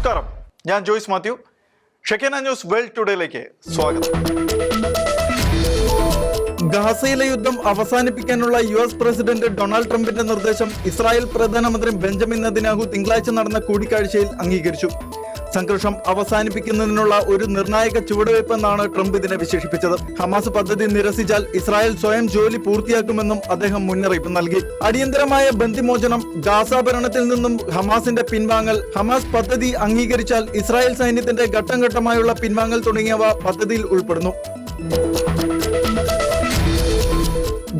നമസ്കാരം. ഞാൻ Joyce Mathew. Shekinah news world ടുഡേയിലേക്ക് സ്വാഗതം. ഗാസയിലെ യുദ്ധം അവസാനിപ്പിക്കാനുള്ള യു എസ് പ്രസിഡന്റ് ഡൊണാൾഡ് ട്രംപിന്റെ നിർദ്ദേശം ഇസ്രായേൽ പ്രധാനമന്ത്രി ബെഞ്ചമിൻ നദിനാഹു തിങ്കളാഴ്ച നടന്ന കൂടിക്കാഴ്ചയിൽ അംഗീകരിച്ചു. സംഘർഷം അവസാനിപ്പിക്കുന്നതിനുള്ള ഒരു നിർണായക ചുവടുവയ്പ്പെന്നാണ് ട്രംപ് ഇതിനെ വിശേഷിപ്പിച്ചത്. ഹമാസ് പദ്ധതി നിരസിച്ചാൽ ഇസ്രായേൽ സ്വയം ജോലി പൂർത്തിയാക്കുമെന്നും അദ്ദേഹം മുന്നറിയിപ്പ് നൽകി. അടിയന്തരമായ ബന്ധിമോചനം ഗാസ ഭരണത്തിൽ നിന്നും ഹമാസിന്റെ പിൻവാങ്ങൽ ഹമാസ് പദ്ധതി അംഗീകരിച്ചാൽ ഇസ്രായേൽ സൈന്യത്തിന്റെ ഘട്ടം ഘട്ടമായുള്ള പിൻവാങ്ങൽ തുടങ്ങിയവ പദ്ധതിയിൽ ഉൾപ്പെടുന്നു.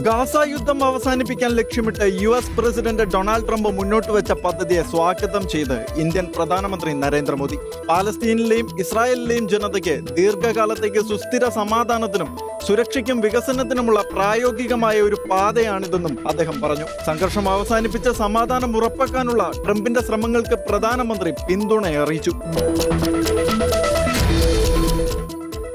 ഗാസ യുദ്ധം അവസാനിപ്പിക്കാൻ ലക്ഷ്യമിട്ട് U S president Donald Trump മുന്നോട്ട് വെച്ച പദ്ധതിയെ സ്വാഗതം ചെയ്ത് ഇന്ത്യൻ പ്രധാനമന്ത്രി നരേന്ദ്രമോദി. പാലസ്തീനിലെയും ഇസ്രായേലിലെയും ജനതയ്ക്ക് ദീർഘകാലത്തേക്ക് സുസ്ഥിര സമാധാനത്തിനും സുരക്ഷയ്ക്കും വികസനത്തിനുമുള്ള പ്രായോഗികമായ ഒരു പാതയാണിതെന്നും അദ്ദേഹം പറഞ്ഞു. സംഘർഷം അവസാനിപ്പിച്ച സമാധാനം ഉറപ്പാക്കാനുള്ള ട്രംപിന്റെ ശ്രമങ്ങൾക്ക് പ്രധാനമന്ത്രി പിന്തുണ അറിയിച്ചു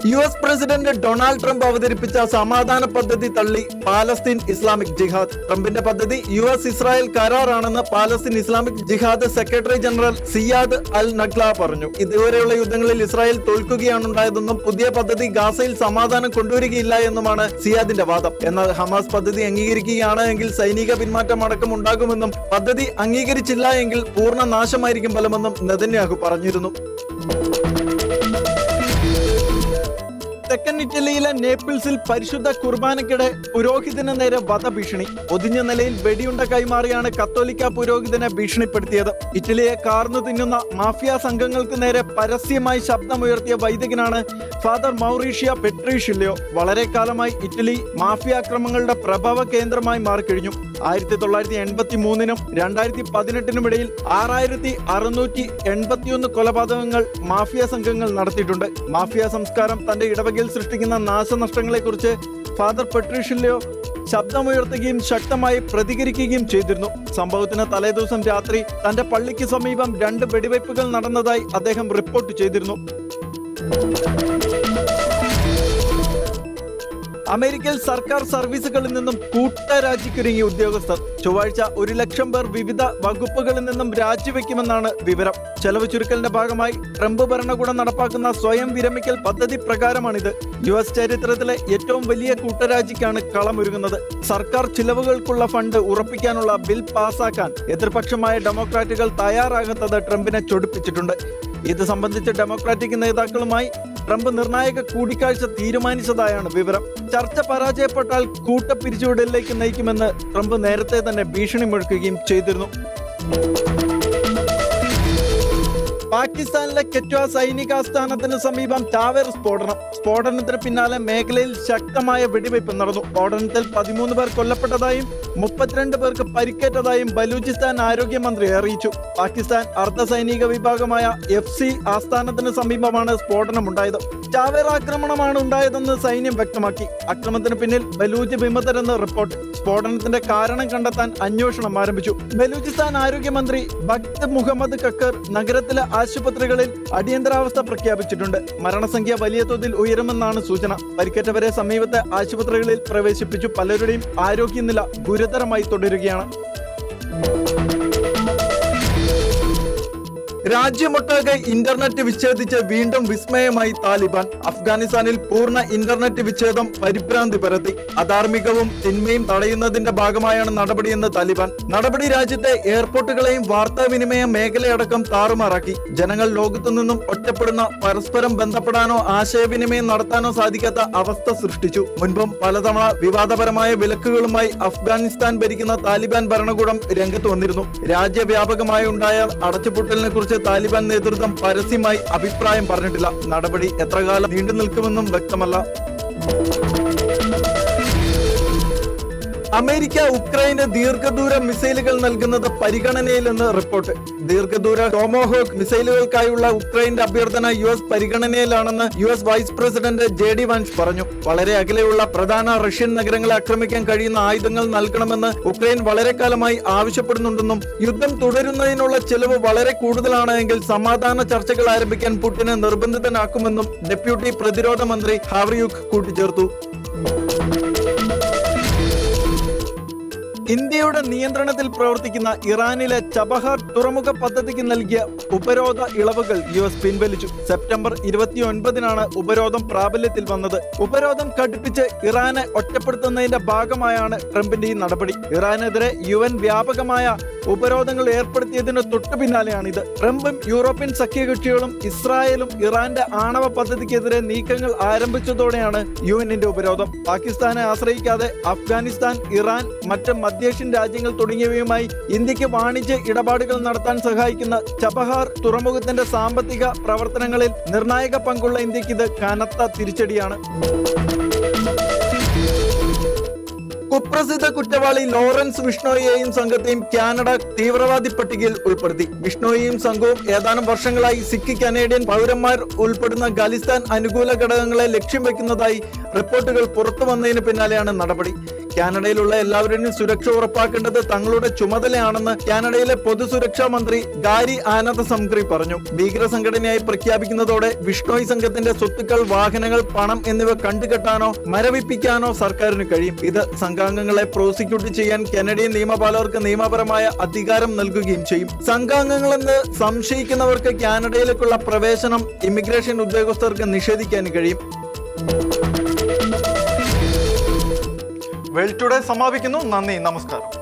U S president Donald Trump അവതരിപ്പിച്ച സമാധാന പദ്ധതി തള്ളി പാലസ്തീൻ ഇസ്ലാമിക് ജിഹാദ്. ട്രംപിന്റെ പദ്ധതി U S Israel കരാറാണെന്ന് Palestine Islamic Jihad secretary general Ziyad al Nakhalah പറഞ്ഞു. ഇതുവരെയുള്ള യുദ്ധങ്ങളിൽ ഇസ്രായേൽ തോൽക്കുകയാണുണ്ടായതെന്നും പുതിയ പദ്ധതി ഗാസയിൽ സമാധാനം കൊണ്ടുവരികയില്ല എന്നുമാണ് സിയാദിന്റെ വാദം. എന്നാൽ ഹമാസ് പദ്ധതി അംഗീകരിക്കുകയാണ് എങ്കിൽ സൈനിക പിന്മാറ്റം അടക്കം ഉണ്ടാകുമെന്നും പദ്ധതി അംഗീകരിച്ചില്ല എങ്കിൽ പൂർണ നാശമായിരിക്കും ഫലമെന്നും നെതന്യാഹു പറഞ്ഞിരുന്നു. തെക്കൻ ഇറ്റലിയിലെ നേപ്പിൾസിൽ പരിശുദ്ധ കുർബാനയ്ക്കിടെ പുരോഹിതന് നേരെ വധഭീഷണി. ഒതിഞ്ഞ നിലയിൽ വെടിയുണ്ട കൈമാറിയാണ് കത്തോലിക്ക പുരോഹിതനെ ഭീഷണിപ്പെടുത്തിയത്. ഇറ്റലിയെ കാർന്നു തിന്നുന്ന മാഫിയ സംഘങ്ങൾക്ക് നേരെ പരസ്യമായി ശബ്ദമുയർത്തിയ വൈദികനാണ് ഫാദർ മൗറീഷ്യ പെട്രീഷില്ലയോ വളരെ കാലമായി ഇറ്റലി മാഫിയ ആക്രമങ്ങളുടെ പ്രഭവ കേന്ദ്രമായി മാറിക്കഴിഞ്ഞു. ആയിരത്തി തൊള്ളായിരത്തി എൺപത്തി മൂന്നിനും രണ്ടായിരത്തി പതിനെട്ടിനും ഇടയിൽ ആറായിരത്തി അറുന്നൂറ്റി എൺപത്തിയൊന്ന് കൊലപാതകങ്ങൾ മാഫിയ സംഘങ്ങൾ നടത്തിയിട്ടുണ്ട്. മാഫിയ സംസ്കാരം തന്റെ ഇടവകയിൽ സൃഷ്ടിക്കുന്ന നാശനഷ്ടങ്ങളെക്കുറിച്ച് ഫാദർ പെട്രീഷിലോ ശബ്ദമുയർത്തുകയും ശക്തമായി പ്രതികരിക്കുകയും ചെയ്തിരുന്നു. സംഭവത്തിന് തലേദിവസം രാത്രി തന്റെ പള്ളിക്ക് സമീപം രണ്ട് വെടിവയ്പ്പുകൾ നടന്നതായി അദ്ദേഹം റിപ്പോർട്ട് ചെയ്തിരുന്നു. അമേരിക്കയിൽ സർക്കാർ സർവീസുകളിൽ നിന്നും കൂട്ടരാജിക്കൊരുങ്ങിയ ഉദ്യോഗസ്ഥർ. ചൊവ്വാഴ്ച ഒരു ലക്ഷം പേർ വിവിധ വകുപ്പുകളിൽ നിന്നും രാജിവെക്കുമെന്നാണ് വിവരം. ചെലവ് ചുരുക്കലിന്റെ ഭാഗമായി ട്രംപ് ഭരണകൂടം നടപ്പാക്കുന്ന സ്വയം വിരമിക്കൽ പദ്ധതി പ്രകാരമാണിത്. യു എസ് ചരിത്രത്തിലെ ഏറ്റവും വലിയ കൂട്ടരാജിക്കാണ് കളമൊരുങ്ങുന്നത്. സർക്കാർ ചിലവുകൾക്കുള്ള ഫണ്ട് ഉറപ്പിക്കാനുള്ള ബിൽ പാസാക്കാൻ എതിർപക്ഷമായ ഡെമോക്രാറ്റുകൾ തയ്യാറാകാത്തത് ട്രംപിനെ ചൊടിപ്പിച്ചിട്ടുണ്ട്. ഇത് സംബന്ധിച്ച് ഡെമോക്രാറ്റിക് നേതാക്കളുമായി ട്രംപ് നിർണായക കൂടിക്കാഴ്ച തീരുമാനിച്ചതായാണ് വിവരം. ചർച്ച പരാജയപ്പെട്ടാൽ കൂട്ടപ്പിരിച്ചുവിടലിലേക്ക് നയിക്കുമെന്ന് ട്രംപ് നേരത്തെ തന്നെ ഭീഷണി മുഴക്കുകയും ചെയ്തിരുന്നു. പാകിസ്ഥാനിലെ കെറ്റ്വ സൈനികാസ്ഥാനത്തിന് സമീപം ടാവർ സ്ഫോടനം. സ്ഫോടനത്തിന് പിന്നാലെ മേഖലയിൽ ശക്തമായ വെടിവയ്പ് നടന്നു. സ്ഫോടനത്തിൽ പതിമൂന്ന് പേർ കൊല്ലപ്പെട്ടതായും മുപ്പത്തിരണ്ട് പേർക്ക് പരിക്കേറ്റതായും ബലൂചിസ്ഥാൻ ആരോഗ്യമന്ത്രി അറിയിച്ചു. പാകിസ്ഥാൻ അർദ്ധസൈനിക വിഭാഗമായ എഫ് സി ആസ്ഥാനത്തിന് സമീപമാണ് സ്ഫോടനമുണ്ടായത്. ടാവേർ ആക്രമണമാണ് ഉണ്ടായതെന്ന് സൈന്യം വ്യക്തമാക്കി. അക്രമത്തിന് പിന്നിൽ ബലൂജ് വിമതരെന്ന് റിപ്പോർട്ട്. സ്ഫോടനത്തിന്റെ കാരണം കണ്ടെത്താൻ അന്വേഷണം ആരംഭിച്ചു. ബലൂചിസ്ഥാൻ ആരോഗ്യമന്ത്രി ഭക്ത് മുഹമ്മദ് കക്കർ നഗരത്തിലെ ആശുപത്രികളിൽ അടിയന്തരാവസ്ഥ പ്രഖ്യാപിച്ചിട്ടുണ്ട്. മരണസംഖ്യ വലിയ തോതിൽ ഉയരുമെന്നാണ് സൂചന. പരിക്കേറ്റവരെ സമീപത്തെ ആശുപത്രികളിൽ പ്രവേശിപ്പിച്ചു പലരുടെയും ആരോഗ്യനില ഗുരുതരമായി തുടരുകയാണ്. രാജ്യമൊട്ടാകെ ഇന്റർനെറ്റ് വിച്ഛേദിച്ച് വീണ്ടും വിസ്മയമായി താലിബാൻ അഫ്ഗാനിസ്ഥാനിൽ പൂർണ ഇന്റർനെറ്റ് വിച്ഛേദം പരിഭ്രാന്തി പരത്തി. അധാർമികവും തിന്മയും തടയുന്നതിന്റെ ഭാഗമായാണ് നടപടിയെന്ന് താലിബാൻ. നടപടി രാജ്യത്തെ എയർപോർട്ടുകളെയും വാർത്താവിനിമയ മേഖലയടക്കം താറുമാറാക്കി. ജനങ്ങൾ ലോകത്തു നിന്നും ഒറ്റപ്പെടുന്ന പരസ്പരം ബന്ധപ്പെടാനോ ആശയവിനിമയം നടത്താനോ സാധിക്കാത്ത അവസ്ഥ സൃഷ്ടിച്ചു. മുൻപും പലതവണ വിവാദപരമായ വിലക്കുകളുമായി അഫ്ഗാനിസ്ഥാൻ ഭരിക്കുന്ന താലിബാൻ ഭരണകൂടം രംഗത്ത് വന്നിരുന്നു. രാജ്യവ്യാപകമായി ഉണ്ടായ അടച്ചുപൂട്ടലിനെ കുറിച്ച് താലിബാൻ നേതൃത്വം പരസ്യമായി അഭിപ്രായം പറഞ്ഞിട്ടില്ല. നടപടി എത്ര കാലം നീണ്ടു നിൽക്കുമെന്നും വ്യക്തമല്ല. അമേരിക്ക ഉക്രൈന് ദീർഘദൂര മിസൈലുകൾ നൽകുന്നത് പരിഗണനയിലെന്ന് റിപ്പോർട്ട്. ദീർഘദൂര ടോമോഹോക്ക് മിസൈലുകൾക്കായുള്ള ഉക്രൈന്റെ അഭ്യർത്ഥന U S പരിഗണനയിലാണെന്ന് U S vice president J D Vance പറഞ്ഞു. വളരെ അകലെയുള്ള പ്രധാന റഷ്യൻ നഗരങ്ങളെ ആക്രമിക്കാൻ കഴിയുന്ന ആയുധങ്ങൾ നൽകണമെന്ന് ഉക്രൈൻ വളരെ കാലമായി ആവശ്യപ്പെടുന്നുണ്ടെന്നും യുദ്ധം തുടരുന്നതിനുള്ള ചെലവ് വളരെ കൂടുതലാണ് എങ്കിൽ സമാധാന ചർച്ചകൾ ആരംഭിക്കാൻ പുടിനെ നിർബന്ധിതനാക്കുമെന്നും ഡെപ്യൂട്ടി പ്രതിരോധ മന്ത്രി ഹാവ്രിയുക് കൂട്ടിച്ചേർത്തു. ഇന്ത്യയുടെ നിയന്ത്രണത്തിൽ പ്രവർത്തിക്കുന്ന ഇറാനിലെ ചബഹർ തുറമുഖ പദ്ധതിക്ക് നൽകിയ ഉപരോധ ഇളവുകൾ യു എസ് പിൻവലിച്ചു. സെപ്റ്റംബർ ഇരുപത്തിയൊൻപതിനാണ് ഉപരോധം പ്രാബല്യത്തിൽ വന്നത്. ഉപരോധം കടുപ്പിച്ച് ഇറാനെ ഒറ്റപ്പെടുത്തുന്നതിന്റെ ഭാഗമായാണ് ട്രംപിന്റെ ഈ നടപടി. ഇറാനെതിരെ യു എൻ വ്യാപകമായ ഉപരോധങ്ങൾ ഏർപ്പെടുത്തിയതിന് തൊട്ടു പിന്നാലെയാണ് ഇത് ട്രംപും യൂറോപ്യൻ സഖ്യകക്ഷികളും ഇസ്രായേലും ഇറാന്റെ ആണവ പദ്ധതിക്കെതിരെ നീക്കങ്ങൾ ആരംഭിച്ചതോടെയാണ് യു എന്നിന്റെ ഉപരോധം. പാകിസ്ഥാനെ ആശ്രയിക്കാതെ അഫ്ഗാനിസ്ഥാൻ ഇറാൻ മറ്റ് മധ്യേഷ്യൻ രാജ്യങ്ങൾ തുടങ്ങിയവയുമായി ഇന്ത്യയ്ക്ക് വാണിജ്യ ഇടപാടുകൾ നടത്താൻ സഹായിക്കുന്ന ചബഹാർ തുറമുഖത്തിന്റെ സാമ്പത്തിക പ്രവർത്തനങ്ങളിൽ നിർണായക പങ്കുള്ള ഇന്ത്യയ്ക്ക് ഇത് കനത്ത തിരിച്ചടിയാണ്. കുപ്രസിദ്ധ കുറ്റവാളി ലോറൻസ് വിഷ്ണോയെയും സംഘത്തെയും കാനഡ തീവ്രവാദി പട്ടികയിൽ ഉൾപ്പെടുത്തി. വിഷ്ണോയെയും സംഘവും ഏതാനും വർഷങ്ങളായി സിഖ് കനേഡിയൻ പൗരന്മാർ ഉൾപ്പെടുന്ന ഖലിസ്ഥാൻ അനുകൂല ഘടകങ്ങളെ ലക്ഷ്യം വെക്കുന്നതായി റിപ്പോർട്ടുകൾ പുറത്തു വന്നതിന് പിന്നാലെയാണ് നടപടി. കാനഡയിലുള്ള എല്ലാവരുടെയും സുരക്ഷ ഉറപ്പാക്കേണ്ടത് തങ്ങളുടെ ചുമതലയാണെന്ന് കാനഡയിലെ പൊതുസുരക്ഷാ മന്ത്രി ഗാരി ആനന്ദ സംഗ്രി പറഞ്ഞു. ഭീകര സംഘടനയായി പ്രഖ്യാപിക്കുന്നതോടെ വിഷ്ണോയ് സംഘത്തിന്റെ സ്വത്തുക്കൾ വാഹനങ്ങൾ പണം എന്നിവ കണ്ടുകെട്ടാനോ മരവിപ്പിക്കാനോ സർക്കാരിന് കഴിയും. ഇത് സംഘാംഗങ്ങളെ പ്രോസിക്യൂട്ട് ചെയ്യാൻ കനഡിയൻ നിയമപാലകർക്ക് നിയമപരമായ അധികാരം നൽകുകയും ചെയ്യും. സംഘാംഗങ്ങളെന്ന് സംശയിക്കുന്നവർക്ക് കാനഡയിലേക്കുള്ള പ്രവേശനം ഇമിഗ്രേഷൻ ഉദ്യോഗസ്ഥർക്ക് നിഷേധിക്കാൻ കഴിയും. വേൾഡ് ടുഡേ സമാപിക്കുന്നു. നന്ദി നമസ്കാരം.